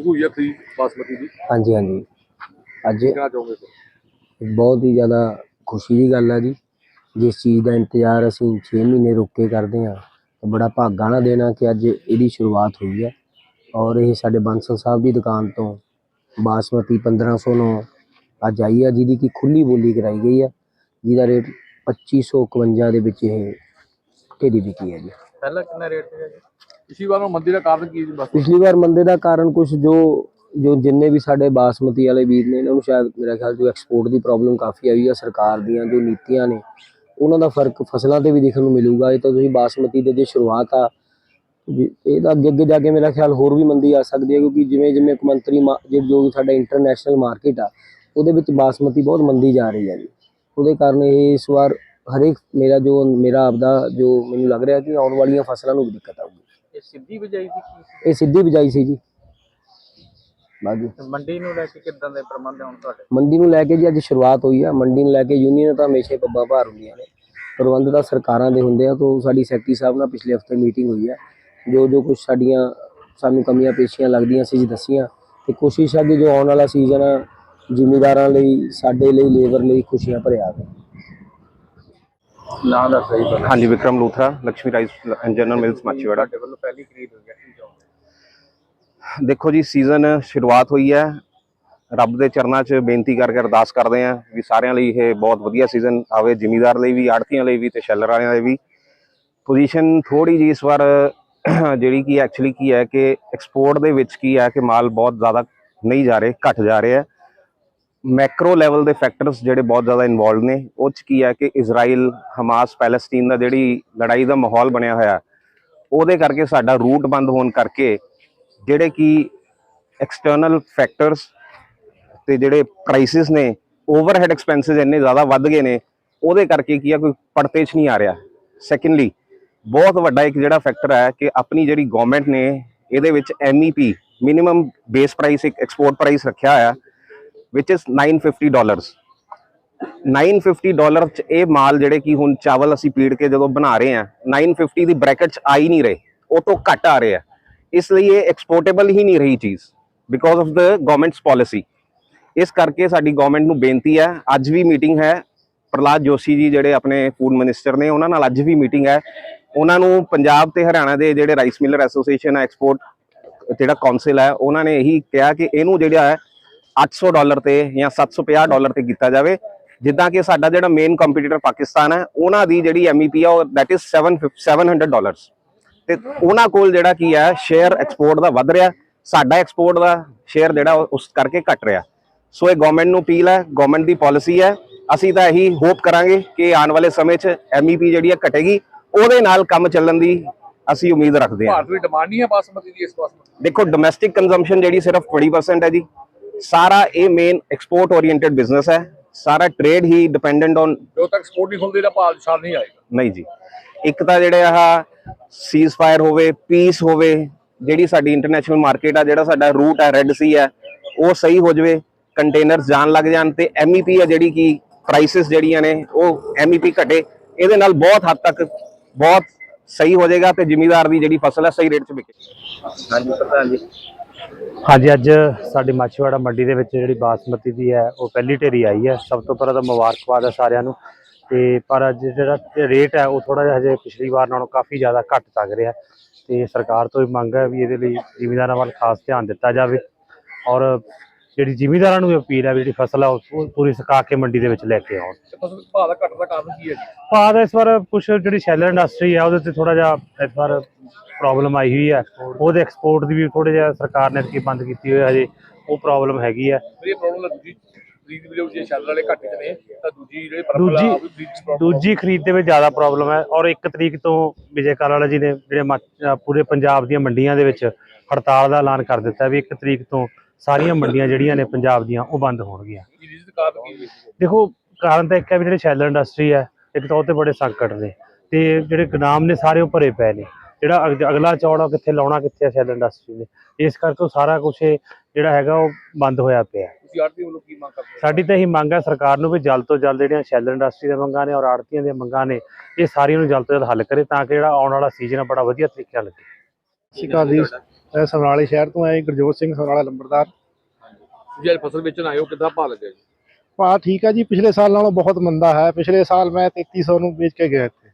ਹੋਈ ਹੈ ਖਰੀਦ ਬਾਸਮਤੀ ਦੀ। ਹਾਂਜੀ ਹਾਂਜੀ। ਅੱਜ ਕਿਹਨਾਂ ਚਾਹੋਗੇ ਸਰ ਬਹੁਤ ਹੀ ਜ਼ਿਆਦਾ ਖੁਸ਼ੀ ਦੀ ਗੱਲ ਹੈ ਜੀ। ਜਿਸ ਚੀਜ਼ ਦਾ ਇੰਤਜ਼ਾਰ ਅਸੀਂ 6 ਮਹੀਨੇ ਰੁੱਕ ਕੇ ਕਰਦੇ ਹਾਂ ਤਾਂ ਬੜਾ ਭਾਗਾਂ ਨਾਲ ਦੇਣਾ ਕਿ ਅੱਜ ਇਹਦੀ ਸ਼ੁਰੂਆਤ ਹੋਈ ਹੈ ਔਰ ਇਹ ਸਾਡੇ ਬਾਂਸਲ ਸਾਹਿਬ ਦੀ ਦੁਕਾਨ ਤੋਂ ਬਾਸਮਤੀ 1509 ਅੱਜ ਆਈ ਹੈ ਜਿਹਦੀ ਕਿ ਖੁੱਲੀ ਬੋਲੀ ਕਰਾਈ ਗਈ ਹੈ ਜਿਹਦਾ ਰੇਟ 2551 ਦੇ ਵਿੱਚ ਇਹ ਢੇਰੀ ਵਿਕੀ ਹੈ ਜੀ। ਪਹਿਲਾਂ ਕਿੰਨਾ ਰੇਟ ਸੀਗਾ ਜੀ? ਪਿਛਲੀ ਵਾਰ ਮੰਦੀ ਦਾ ਕਾਰਨ ਕੀ ਬਸ? ਪਿਛਲੀ ਵਾਰ ਮੰਦੇ ਦਾ ਕਾਰਨ ਕੁਝ ਜੋ ਜੋ ਜਿੰਨੇ ਵੀ ਸਾਡੇ ਬਾਸਮਤੀ ਵਾਲੇ ਵੀਰ ਨੇ ਇਹਨਾਂ ਨੂੰ ਸ਼ਾਇਦ ਮੇਰਾ ਖਿਆਲ ਜੋ ਐਕਸਪੋਰਟ ਦੀ ਪ੍ਰੋਬਲਮ ਕਾਫੀ ਆਈ ਆ ਸਰਕਾਰ ਦੀਆਂ ਜੋ ਨੀਤੀਆਂ ਨੇ ਉਹਨਾਂ ਦਾ ਫ਼ਰਕ ਫਸਲਾਂ ਤੇ ਵੀ ਦੇਖਣ ਨੂੰ ਮਿਲੂਗਾ। ਇਹ ਤਾਂ ਤੁਸੀਂ ਬਾਸਮਤੀ ਦੇ ਜੇ ਸ਼ੁਰੂਆਤ ਆ ਜੀ, ਇਹ ਤਾਂ ਅੱਗੇ ਅੱਗੇ ਜਾ ਕੇ ਮੇਰਾ ਖਿਆਲ ਹੋਰ ਵੀ ਮੰਦੀ ਆ ਸਕਦੀ ਹੈ ਕਿਉਂਕਿ ਜਿਵੇਂ ਜਿਵੇਂ ਕਮੰਤਰੀ ਜੋ ਜੋ ਸਾਡਾ ਇੰਟਰਨੈਸ਼ਨਲ ਮਾਰਕੀਟ ਆ ਉਹਦੇ ਵਿੱਚ ਬਾਸਮਤੀ ਬਹੁਤ ਮੰਦੀ ਜਾ ਰਹੀ ਹੈ ਜੀ। ਉਹਦੇ ਕਾਰਨ ਇਹ ਇਸ ਵਾਰ ਹਰੇਕ ਮੇਰਾ ਜੋ ਮੇਰਾ ਆਪਦਾ ਜੋ ਮੈਨੂੰ ਲੱਗ ਰਿਹਾ ਕਿ ਆਉਣ ਵਾਲੀਆਂ ਫਸਲਾਂ ਨੂੰ ਵੀ ਦਿੱਕਤ ਆਊਗੀ। ਇਹ ਸਿੱਧੀ ਬਜਾਈ ਦੀ ਕੀ ਇਹ ਸਿੱਧੀ ਬਿਜਾਈ ਸੀ ਜੀ। ਬਾਜੀ ਸੀ ਮੰਡੀ ਨੂੰ ਲੈ ਕੇ ਕਿੱਦਾਂ ਦੇ ਪ੍ਰਬੰਧ ਹੁਣ ਤੁਹਾਡੇ? ਮੰਡੀ ਨੂੰ ਲੈ ਕੇ ਜੀ ਅੱਜ ਸ਼ੁਰੂਆਤ ਹੋਈ ਆ। ਮੰਡੀ ਨੂੰ ਲੈ ਕੇ ਯੂਨੀਅਨ ਤਾਂ ਹਮੇਸ਼ਾ ਹੀ ਪੱਬਾਂ ਭਾਰ ਹੁੰਦੀਆਂ ਨੇ। ਪ੍ਰਬੰਧ ਤਾਂ ਸਰਕਾਰਾਂ ਦੇ ਹੁੰਦੇ ਆ ਤੋਂ ਸਾਡੀ ਸੈਕਟਰੀ ਸਾਹਿਬ ਨਾਲ ਪਿਛਲੇ ਹਫ਼ਤੇ ਮੀਟਿੰਗ ਹੋਈ ਹੈ ਜੋ ਜੋ ਕੁਝ ਸਾਡੀਆਂ ਸਾਨੂੰ ਕਮੀਆਂ ਪੇਸ਼ੀਆਂ ਲੱਗਦੀਆਂ ਸੀ ਜੀ ਦੱਸੀਆਂ। ਤੇ ਕੋਸ਼ਿਸ਼ ਹੈ ਕਿ ਜੋ ਆਉਣ ਵਾਲਾ ਸੀਜ਼ਨ ਆ ਜ਼ਿਮੀਦਾਰਾਂ ਲਈ ਸਾਡੇ ਲਈ ਲੇਬਰ ਲਈ ਖੁਸ਼ੀਆਂ ਭਰਿਆ ਆਵੇ ਨਾਂ ਦਾ ਸਹੀ ਬਣਾ ਹਾਂਜੀ Vikram Luthra Lakshmi rice and general mills Machhiwara ਤੁਹਾਡੇ ਵੱਲੋਂ ਪਹਿਲੀ ਖਰੀਦ ਹੋਈ ਹੈ ਕੀ ਚਾਹੋਗੇ ਦੇਖੋ ਜੀ ਸੀਜ਼ਨ ਸ਼ੁਰੂਆਤ ਹੋਈ ਹੈ। ਰੱਬ ਦੇ ਚਰਨਾਂ 'ਚ ਬੇਨਤੀ ਕਰਕੇ ਅਰਦਾਸ ਕਰਦੇ ਆਂ ਵੀ ਸਾਰਿਆਂ ਲਈ ਇਹ ਬਹੁਤ ਵਧੀਆ ਸੀਜ਼ਨ ਆਵੇ ਜ਼ਿਮੀਦਾਰ ਲਈ ਵੀ ਆੜਤੀਆਂ ਲਈ ਵੀ ਤੇ ਸ਼ੈਲਰ ਵਾਲਿਆਂ ਲਈ ਵੀ। ਪੋਜੀਸ਼ਨ ਥੋੜੀ ਜੀ ਇਸ ਵਾਰ ਜਿਹੜੀ ਕੀ ਐਕਚੁਅਲੀ ਕੀ ਹੈ ਕਿ ਐਕਸਪੋਰਟ ਦੇ ਵਿੱਚ ਕੀ ਹੈ ਕਿ ਮਾਲ ਬਹੁਤ ਜ਼ਿਆਦਾ ਨਹੀਂ ਜਾ ਰਹੇ ਘਟ ਜਾ ਰਹੇ ਹੈ। ਮੈਕਰੋ ਲੈਵਲ ਦੇ ਫੈਕਟਰਸ ਜਿਹੜੇ ਬਹੁਤ ਜ਼ਿਆਦਾ ਇਨਵੋਲਡ ਨੇ, ਉਹ 'ਚ ਕੀ ਹੈ ਕਿ ਇਜ਼ਰਾਈਲ ਹਮਾਸ ਪੈਲਸਟੀਨ ਦਾ ਜਿਹੜੀ ਲੜਾਈ ਦਾ ਮਾਹੌਲ ਬਣਿਆ ਹੋਇਆ, ਉਹਦੇ ਕਰਕੇ ਸਾਡਾ ਰੂਟ ਬੰਦ ਹੋਣ ਕਰਕੇ ਜਿਹੜੇ ਕਿ ਐਕਸਟਰਨਲ ਫੈਕਟਰਸ ਤੇ ਜਿਹੜੇ ਪ੍ਰਾਈਸਿਸ ਨੇ ਓਵਰਹੈਡ ਐਕਸਪੈਂਸਸ ਇੰਨੇ ਜ਼ਿਆਦਾ ਵੱਧ ਗਏ ਨੇ, ਉਹਦੇ ਕਰਕੇ ਕੀ ਆ, ਕੋਈ ਪੜਤੇ 'ਚ ਨਹੀਂ ਆ ਰਿਹਾ। ਸੈਕੰਡਲੀ ਬਹੁਤ ਵੱਡਾ ਇੱਕ ਜਿਹੜਾ ਫੈਕਟਰ ਹੈ ਕਿ ਆਪਣੀ ਜਿਹੜੀ ਗਵਰਨਮੈਂਟ ਨੇ, ਇਹਦੇ ਵਿੱਚ MEP ਮਿਨੀਮਮ ਬੇਸ ਪ੍ਰਾਈਸ ਇੱਕ ਐਕਸਪੋਰਟ ਪ੍ਰਾਈਸ ਰੱਖਿਆ ਹੋਇਆ which is 950 ਡਾਲਰਸ 950 ਡਾਲਰ ਚ ਇਹ ਮਾਲ ਜਿਹੜੇ ਕਿ ਹੁਣ ਚਾਵਲ ਅਸੀਂ ਪੀੜ ਕੇ ਜਦੋਂ ਬਣਾ ਰਹੇ ਆ 950 ਦੀ ਬ੍ਰੈਕਟ ਚ ਆ ਹੀ ਨਹੀਂ ਰਹੇ, ਉਹ ਤੋਂ ਘੱਟ ਆ ਰਹੇ ਆ। ਇਸ ਲਈ ਇਹ ਐਕਸਪੋਰਟੇਬਲ ਹੀ ਨਹੀਂ ਰਹੀ ਚੀਜ਼ because of the government's policy ਇਸ ਕਰਕੇ ਸਾਡੀ ਗਵਰਨਮੈਂਟ ਨੂੰ ਬੇਨਤੀ ਹੈ, ਅੱਜ ਵੀ ਮੀਟਿੰਗ ਹੈ। ਪ੍ਰਲਾਦ ਜੋਸ਼ੀ ਜੀ ਜਿਹੜੇ ਆਪਣੇ ਫੂਡ ਮਿਨਿਸਟਰ ਨੇ, ਉਹਨਾਂ ਨਾਲ ਅੱਜ ਵੀ ਮੀਟਿੰਗ ਹੈ। ਉਹਨਾਂ ਨੂੰ ਪੰਜਾਬ ਤੇ ਹਰਿਆਣਾ ਦੇ ਜਿਹੜੇ ਰਾਈਸ ਮਿਲਰ ਐਸੋਸੀਏਸ਼ਨ ਹੈ ਐਕਸਪੋਰਟ ਜਿਹੜਾ ਕਾਉਂਸਲ ਹੈ, ਉਹਨਾਂ ਨੇ ਇਹੀ ਕਿਹਾ ਕਿ ਇਹਨੂੰ ਜਿਹੜਾ ਹੈ 800 ਡਾਲਰ ਤੇ ਜਾਂ 750 ਡਾਲਰ ਤੇ ਕੀਤਾ ਜਾਵੇ। ਜਿੱਦਾਂ ਕਿ ਸਾਡਾ ਜਿਹੜਾ ਮੇਨ ਕੰਪੀਟੀਟਰ ਪਾਕਿਸਤਾਨ ਹੈ ਉਹਨਾਂ ਦੀ ਜਿਹੜੀ MEP ਆ ਉਹ ਦੈਟ ਇਜ਼ 700 ਡਾਲਰਸ ਤੇ ਉਹਨਾਂ ਕੋਲ ਜਿਹੜਾ ਕੀ ਹੈ ਸ਼ੇਅਰ ਐਕਸਪੋਰਟ ਦਾ ਵੱਧ ਰਿਹਾ। ਸਾਡਾ ਐਕਸਪੋਰਟ ਦਾ ਸ਼ੇਅਰ ਜਿਹੜਾ ਉਸ ਕਰਕੇ ਘਟ ਰਿਹਾ। ਸੋ ਇਹ ਗਵਰਨਮੈਂਟ ਨੂੰ ਅਪੀਲ ਹੈ ਗਵਰਨਮੈਂਟ ਦੀ ਪਾਲਿਸੀ ਹੈ। ਅਸੀਂ ਤਾਂ ਇਹੀ ਹੋਪ ਕਰਾਂਗੇ ਕਿ ਆਉਣ ਵਾਲੇ ਸਮੇਂ 'ਚ MEP ਜਿਹੜੀ ਹੈ ਘਟੇਗੀ। ਉਹਦੇ ਨਾਲ ਕੰਮ ਚੱਲਣ ਦੀ ਅਸੀਂ ਉਮੀਦ ਰੱਖਦੇ ਹਾਂ। ਭਾਰਤ ਦੀ ਡਿਮਾਂਡ ਨਹੀਂ ਹੈ ਬਾਸਮਤੀ ਦੀ ਇਸ ਬਾਸਮਤੀ ਦੇਖੋ ਡੋਮੈਸਟਿਕ ਕੰਜ਼ੰਪਸ਼ਨ ਜਿਹੜੀ ਸਿਰਫ 20% ਹੈ ਜੀ। ਸਾਰਾ ਇਹ ਮੇਨ ਐਕਸਪੋਰਟ ਓਰੀਐਂਟਡ ਬਿਜ਼ਨਸ ਹੈ। ਸਾਰਾ ਟ੍ਰੇਡ ਹੀ ਡਿਪੈਂਡੈਂਟ ਔਨ ਜਦੋਂ ਤੱਕ ਸਪੋਰਟ ਨਹੀਂ ਖੁੱਲਦੀ ਤਾਂ ਭਾਅ ਵਿਸ਼ਾਲ ਨਹੀਂ ਆਏਗਾ। ਨਹੀਂ ਜੀ। ਇੱਕ ਤਾਂ ਜਿਹੜੇ ਆਹ ਸੀਜ਼ ਫਾਇਰ ਹੋਵੇ ਪੀਸ ਹੋਵੇ ਜਿਹੜੀ ਸਾਡੀ ਇੰਟਰਨੈਸ਼ਨਲ ਮਾਰਕੀਟ ਆ ਜਿਹੜਾ ਸਾਡਾ ਰੂਟ ਹੈ ਰੈੱਡ ਸੀ ਹੈ ਉਹ ਸਹੀ ਹੋ ਜਵੇ ਕੰਟੇਨਰਸ ਜਾਣ ਲੱਗ ਜਾਣ ਤੇ MEP ਆ ਜਿਹੜੀ ਕੀ ਪ੍ਰਾਈਸਸ ਜਿਹੜੀਆਂ ਨੇ ਉਹ MEP ਘਟੇ। ਇਹਦੇ ਨਾਲ ਬਹੁਤ ਹੱਦ ਤੱਕ ਬਹੁਤ ਸਹੀ ਹੋ ਜਾਏਗਾ ਤੇ ਜ਼ਿਮੀਦਾਰ ਦੀ ਜਿਹੜੀ ਫਸਲ ਹੈ ਸਹੀ ਰੇਟ 'ਚ ਵਿਕੇ। ਹਾਂਜੀ ਪ੍ਰਧਾਨ ਜੀ। ਹਾਂਜੀ, ਅੱਜ ਸਾਡੀ ਮਾਛੀਵਾੜਾ ਮੰਡੀ ਦੇ ਵਿੱਚ ਜਿਹੜੀ ਬਾਸਮਤੀ ਦੀ ਹੈ, ਉਹ ਪਹਿਲੀ ਢੇਰੀ ਆਈ ਹੈ। ਸਭ ਤੋਂ ਪਹਿਲਾਂ ਤਾਂ ਮੁਬਾਰਕਬਾਦ ਹੈ ਸਾਰਿਆਂ ਨੂੰ। ਤੇ ਪਰ ਅੱਜ ਜਿਹੜਾ ਰੇਟ ਹੈ, ਉਹ ਥੋੜਾ ਜਿਹਾ ਹਜੇ ਪਿਛਲੀ ਵਾਰ ਨਾਲੋਂ ਕਾਫੀ ਜ਼ਿਆਦਾ ਘੱਟ ਲੱਗ ਰਿਹਾ। ਤੇ ਸਰਕਾਰ ਤੋਂ ਵੀ ਮੰਗ ਹੈ ਵੀ ਇਹਦੇ ਲਈ ਜ਼ਿਮੀਂਦਾਰਾਂ ਵੱਲ ਖਾਸ ਧਿਆਨ ਦਿੱਤਾ ਜਾਵੇ। ਔਰ ਜਿਹੜੀ ਜ਼ਿਮੀਂਦਾਰਾਂ ਨੂੰ ਅਪੀਲ ਹੈ ਵੀ ਜਿਹੜੀ ਫਸਲ ਹੈ ਉਹ ਪੂਰੀ ਸੁਕਾ ਕੇ ਮੰਡੀ ਦੇ ਵਿੱਚ ਲੈ ਕੇ ਆਉਣ। ਫਸਲ ਭਾਅ ਦਾ ਘੱਟ ਦਾ ਕਾਰਨ ਕੀ ਹੈ ਜੀ? ਭਾਅ ਦਾ ਇਸ ਵਾਰ ਕੁਝ ਜਿਹੜੀ ਸ਼ੈਲਰ ਇੰਡਸਟਰੀ ਹੈ ਉਹਦੇ ਤੇ ਥੋੜਾ ਜਿਹਾ ਇਸ ਵਾਰ ਪ੍ਰੋਬਲਮ ਆਈ ਹੋਈ ਹੈ। ਉਹਦੇ ਐਕਸਪੋਰਟ ਦੀ ਵੀ ਥੋੜੇ ਜਿਹਾ ਸਰਕਾਰ ਨੇ ਕੀ ਬੰਦ ਕੀਤੀ ਹੋਈ ਹੈ ਹਜੇ ਉਹ ਪ੍ਰੋਬਲਮ ਹੈਗੀ ਹੈ। ਪ੍ਰੋਬਲਮ ਦੂਜੀ ਖਰੀਦ ਵੀ ਜੇ ਸ਼ੈਲਰ ਵਾਲੇ ਘੱਟ ਚ ਨੇ ਤਾਂ ਦੂਜੀ ਜਿਹੜੇ ਆ ਖਰੀਦ ਦੂਜੀ ਦੇ ਵਿੱਚ ਜ਼ਿਆਦਾ ਪ੍ਰੋਬਲਮ ਹੈ ਔਰ 1 ਤਰੀਕ ਤੋਂ ਵਿਜੇ ਜੀ ਨੇ ਜਿਹੜੇ ਪੂਰੇ ਪੰਜਾਬ ਦੀਆਂ ਮੰਡੀਆਂ ਦੇ ਵਿੱਚ ਹੜਤਾਲ ਦਾ ਐਲਾਨ ਕਰ ਦਿੱਤਾ ਵੀ 1 ਤਰੀਕ ਤੋਂ ਸਾਰੀਆਂ ਮੰਡੀਆਂ ਜਿਹੜੀਆਂ ਨੇ ਪੰਜਾਬ ਦੀਆਂ ਉਹ ਬੰਦ ਹੋਣਗੀਆਂ। ਦੇਖੋ ਕਾਰਨ ਤਾਂ ਇੱਕ ਹੈ ਵੀ ਜਿਹੜੇ ਸ਼ੈਲਰ ਇੰਡਸਟਰੀ ਹੈ ਇੱਕ ਤਾਂ ਉਹ ਤੇ ਬੜੇ ਸੰਕਟ ਨੇ। ਤੇ ਜਿਹੜੇ ਗੋਦਾਮ ਨੇ ਸਾਰੇ ਉਹ ਭਰੇ ਪਏ ਨੇ। ਜਿਹੜਾ ਅਗ- ਅਗਲਾ ਚੌੜਾ ਕਿੱਥੇ ਲਾਉਣਾ ਕਿੱਥੇ ਹੈ ਸ਼ੈਲਰ ਇੰਡਸਟਰੀ ਨੇ। ਇਸ ਕਰਕੇ ਉਹ ਸਾਰਾ ਕੁਝ ਜਿਹੜਾ ਹੈਗਾ ਉਹ ਬੰਦ ਹੋਇਆ ਪਿਆ ਸਾਡੀ ਤਾਂ ਇਹੀ ਮੰਗ ਹੈ ਸਰਕਾਰ ਨੂੰ ਵੀ ਜਲਦ ਤੋਂ ਜਲਦ ਜਿਹੜੀਆਂ ਸ਼ੈਲਰ ਇੰਡਸਟਰੀ ਦੀਆਂ ਮੰਗਾਂ ਨੇ ਔਰ ਆੜਤੀਆਂ ਦੀਆਂ ਮੰਗਾਂ ਨੇ ਇਹ ਸਾਰੀਆਂ ਨੂੰ ਜਲਦ ਤੋਂ ਜਲਦ ਹੱਲ ਕਰੇ ਤਾਂ ਕਿ ਜਿਹੜਾ ਆਉਣ ਵਾਲਾ ਸੀਜ਼ਨ ਬੜਾ ਵਧੀਆ ਤਰੀਕੇ ਨਾਲ ਲੱਗੇ। ਸਤਿ ਸ਼੍ਰੀ ਅਕਾਲ ਜੀ। ਮੈਂ ਸਮਰਾਲੇ ਸ਼ਹਿਰ ਤੋਂ ਆਇਆ ਜੀ, ਗੁਰਜੋਤ ਸਿੰਘ ਸਮਰਾਲਾ ਲੰਬੜਦਾਰ। ਤੁਸੀਂ ਅੱਜ ਫਸਲ ਵੇਚਣ ਆਏ ਹੋ ਕਿੱਦਾਂ ਭਾਅ ਲੱਗਿਆ ਜੀ? ਭਾਅ ਠੀਕ ਆ ਜੀ ਪਿਛਲੇ ਸਾਲ ਨਾਲੋਂ ਬਹੁਤ ਮੰਦਾ ਹੈ। ਪਿਛਲੇ ਸਾਲ ਮੈਂ 3300 ਨੂੰ ਵੇਚ ਕੇ ਗਿਆ ਇੱਥੇ।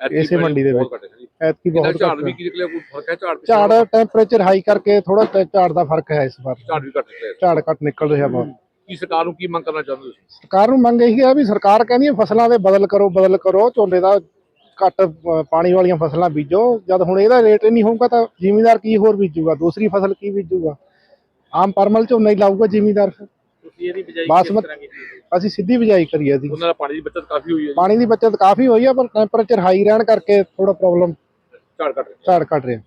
ਐਤਕੀ ਇਸੇ ਮੰਡੀ ਦੇ ਬਹੁਤ ਵਿੱਚ। ਘਟੇ ਜੀ। ਐਤਕੀ ਇਹਦਾ ਬਹੁਤ ਝਾੜ ਘੱਟ ਵੀ ਹੈ। ਕੀ ਨਿਕਲਿਆ ਕੋਈ ਫ਼ਰਕ ਹੈ ਝਾੜ ਪਿੱਛੇ? ਝਾੜ ਟੈਂਪਰੇਚਰ ਹਾਈ ਕਰਕੇ ਥੋੜਾ ਝਾੜ ਦਾ ਫ਼ਰਕ ਹੈ ਇਸ ਵਾਰ। ਝਾੜ ਵੀ ਘੱਟ ਨਿਕਲਿਆ। ਝਾੜ ਘੱਟ ਨਿਕਲ ਰਿਹਾ ਬਹੁਤ। ਕੀ ਸਰਕਾਰ ਨੂੰ ਕੀ ਮੰਗ ਕਰਨਾ ਚਾਹੁੰਦੇ ਤੁਸੀਂ? ਸਰਕਾਰ ਨੂੰ ਮੰਗ ਇਹੀ ਹੈ ਵੀ ਸਰਕਾਰ ਕਹਿੰਦੀ ਹੈ ਫਸਲਾਂ ਦੇ ਬਦਲ ਕਰੋ ਬਦਲ ਕਰੋ ਝੋਨੇ ਦਾ ਘੱਟ ਅ, ਪਾਣੀ ਵਾਲੀਆਂ ਫਸਲਾਂ ਬੀਜੋ। ਜਦ ਹੁਣ ਇਹਦਾ ਰੇਟ ਹੀ ਨਹੀਂ ਹੋਊਗਾ ਤਾਂ ਜ਼ਿਮੀਂਦਾਰ ਕੀ ਹੋਰ ਬੀਜੂਗਾ? ਦੂਸਰੀ ਫਸਲ ਕੀ ਬੀਜੂਗਾ? ਆਮ ਪਰਮਲ ਝੋਨਾ ਹੀ ਲਾਊਗਾ ਜ਼ਿਮੀਂਦਾਰ ਫਿਰ। ਤੁਸੀਂ ਇਹਦੀ ਬਿਜਾਈ ਬਾਸਮਤ ਅਸੀਂ ਸਿੱਧੀ ਬਿਜਾਈ ਕਰੀ ਹੈ ਜੀ। ਉਹਨਾਂ ਦਾ ਪਾਣੀ ਦੀ ਬਚਤ ਕਾਫੀ ਹੋਈ ਹੈ ਜੀ। ਪਾਣੀ ਦੀ ਬਚਤ ਕਾਫੀ ਹੋਈ ਹੈ ਪਰ ਟੈਂਪਰੇਚਰ ਹਾਈ ਰਹਿਣ ਕਰਕੇ ਥੋੜਾ ਪ੍ਰੋਬਲਮ ਝਾੜ ਘੱਟ ਰਿਹਾ। ਝਾੜ ਘਟ ਰਿਹਾ।